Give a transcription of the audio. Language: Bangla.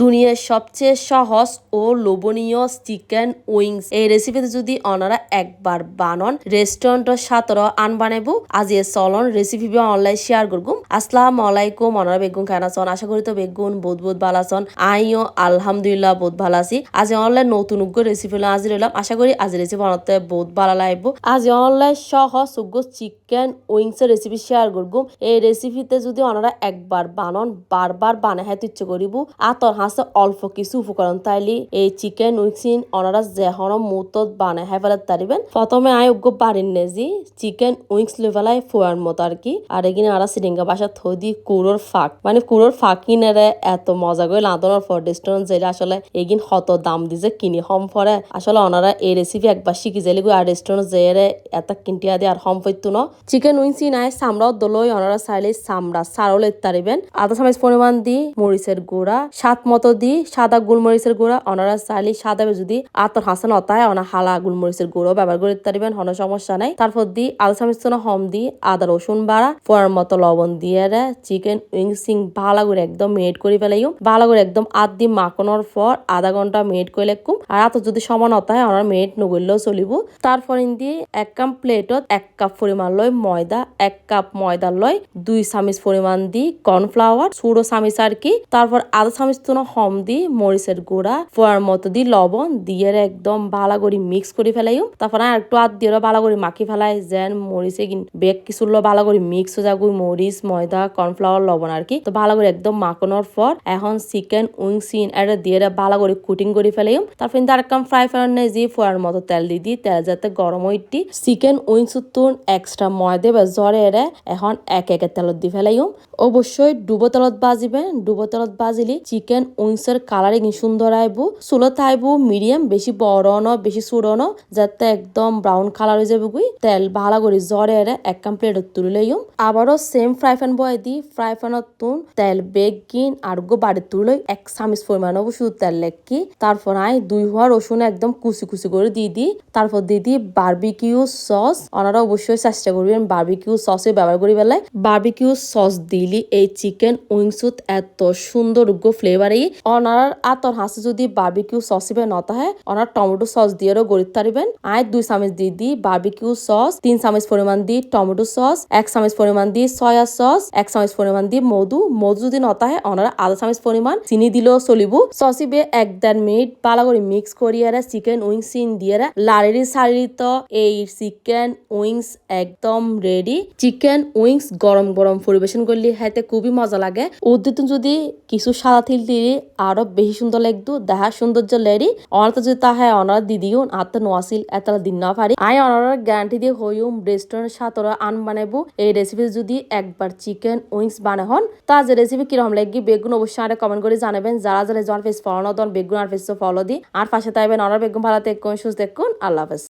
দুনিয়ার সবচেয়ে সহজ ও লোভনীয় চিকেন উইংস। এই রেসিপিতে যদি ওনারা একবার বানন রেস্টুরেন্টের সাতর আন বানাবো আজ এ চলন রেসিপি অনলাইন শেয়ার করগুম। আসসালাম আলাইকুম ওনারা বেগুন খানা চন আশা করি তো বেগুন বহুত বহুত ভালো আছেন। আইও আলহামদুলিল্লাহ বহুত ভালো আছি। আজ অনলাইন নতুন উগ্র রেসিপি আজ রইলাম আশা করি আজ রেসিপি বানাতে বহুত ভালো লাগবো। আজ অনলাইন সহজ উগ্র চিকেন উইংস এর রেসিপি শেয়ার করগুম। এই রেসিপিতে যদি ওনারা একবার বানন, বারবার বানাই হাতে ইচ্ছে করিব। আতর হাসে অল্প কিছু উপকরণ। তাইলি এই চিকেন উইক্সিন ওনারা যেহন মুতত বানাই হাই ফেলার তারিবেন। প্রথমে আই উগ্র পারিন নেজি চিকেন উইংস ফেলাই ফোয়ার মতো আর কি আর এগিনে আরা সিরিঙ্গা বাসা থই দি কুড়োর ফাঁক। মানে কুড়োর ফাঁকি নেরে এত মজা করে লাদনের ফর রেস্টুরেন্ট যেটা আসলে এগিন হত দাম দিছে কিনি হম ফরে আসলে ওনারা এই রেসিপি একবার শিখি যাইলে আর রেস্টুরেন্ট যেরে এত কিনটিয়া দিয়ে আর হম ফইতু ন। চিকেন উইংসি নাই সামরাও দলই ওনারা চাইলে সামরা সারলে তারিবেন। আধা চামচ পরিমাণ দি মরিচের গুঁড়া, সাত মতো দি সাদা গোলমরিচের গুঁড়া ওনারা চাইলে সাদা যদি আতর হাসান অতায়, অনা হালা গোলমরিচের গুঁড়ো ব্যবহার করে তারিবেন হন সমস্যা নাই। তারপর দি আধা চামচ হম দি আদা, রসুন বাড়া, ফোয়ার মতো লবণ দিয়ে রে, চিকেন উইংসিং ভালো করে একদম মেড করে ফেলাইও। ভালো করে একদম আধ দি মাখনোর পর আধা ঘণ্টা মেড করে লেখুম। আর এত যদি সমান অতায়, অনার মেড নগরলেও চলিব। তারপর ইন্দি এক কাপ প্লেটত এক কাপ পরিমাণ লয় ময়দা, এক কাপ ময়দা লয় দুই চামিচ পরিমাণ দি কর্নফ্লাওয়ার, ছোটো চামিচ আর কি। তারপর আধা চামিচ তো হম দি, মরিচের গুঁড়া, ফোয়ার মতো দি, লবণ দিয়ে একদম ভালো করে মিক্স করে ফেলাইও। তারপর আর একটু আধ দিয়ে ভালো করে মাখি ফেলাই, যেন মরিচে বেগ কিছু ভালো করে মিক্স হয়ে যাগুই মরিচ, ময়দা কর্নফ্লাওয়ার লবণ আর কি। তো ভালো করে একদম মাখানোর পর এখন চিকেন উইংসিন এটা দিয়ে ভালো করে কুটিং করে ফেলাইও। তারপর কিন্তু আরেকম ফ্রাই ফ্রাই যে ফোয়ার মতো তেল দি দি, তেল যাতে গরম হইটি চিকেন উইংস তুন এক্সট্রা ময়দা বা জ্বরে এরে এখন এক একে তেলত দি ফেলাইও। অবশ্যই ডুবো তেলত বাজিবেন ডুবো তেলত বাজিলি চিকেন উইংসের কালারিং সুন্দর আইব? চুলত আইব মিডিয়াম, বেশি বড় ন বেশি চুড়ো ন যাতে একদম ব্রাউন কালার হয়ে যাবে গুই। তেল ভালো করে জ্বরে এরে এক কাম প্লেটত তুলে লইম আবারও সেম ফ্রাই প্যান বয় দি ফ্রাই প্যানত তুন, তেল বেগ গিন, আর গো বাড়ি তুলে এক চামিচ পরিমাণ শুধু তেল লেখি তারপর আই দুই হওয়া রসুন একদম কুচি কুচি করে দিয়ে দি তারপর দিয়ে দি বার্বিকিউ সস ওনারা অবশ্যই চেষ্টা করবেন বার্বিকিউ সসে ব্যবহার করি বেলায় বার্বিকিউ সস দিলি এই চিকেন উইংসুত এত সুন্দর উগ্র ফ্লেভার ওনার আতর হাসি যদি বার্বিকিউ সস ইবে নতা হয় ওনার টমেটো সস দিয়েও গড়ি তারিবেন। আয় দুই চামচ দিয়ে দি বার্বিকিউ সস, তিন চামচ পরিমাণ দি টমেটো সস, এক চামচ পরিমাণ দি সয়া সস, এক চামচ পরিমাণ দি মধু। মধু যদি নতা হয় ওনারা আধা চামচ পরিমাণ চিনি দিলেও চলিব। সস ইবে এক দেড় মিনিট ভালো করে মিক্স করিয়ারে চিকেন উইংস দিয়ে লাড়ি সারি তো এই চিকেন উইংস একদম রেডি। চিকেন উইংস গরম গরম পরিবেশন করলে হাতে খুবই মজা লাগে। উদ্দিত যদি কিছু সাদা তিল দিলি আরও বেশি সুন্দর লাগতো দেখা সৌন্দর্য লেডি অনার যদি তাহে অনার দিদিও আত্ম নোয়াছিল এত দিন না পারি। আই অনার গ্যারান্টি দিয়ে হইম রেস্টুরেন্ট সাতরা আন বানাবো এই রেসিপি যদি একবার চিকেন উইংস বানা হন, তা যে রেসিপি কীরকম লাগবে, বেগুন অবশ্যই আরে কমেন্ট করে জানাবেন। যারা যারা জন ফেস ফলো দন, বেগুন আর ফেস ফলো দি। আর পাশে তাইবেন অনার বেগুন ভালো দেখুন সুস্থ দেখুন আল্লাহ হাফেজ।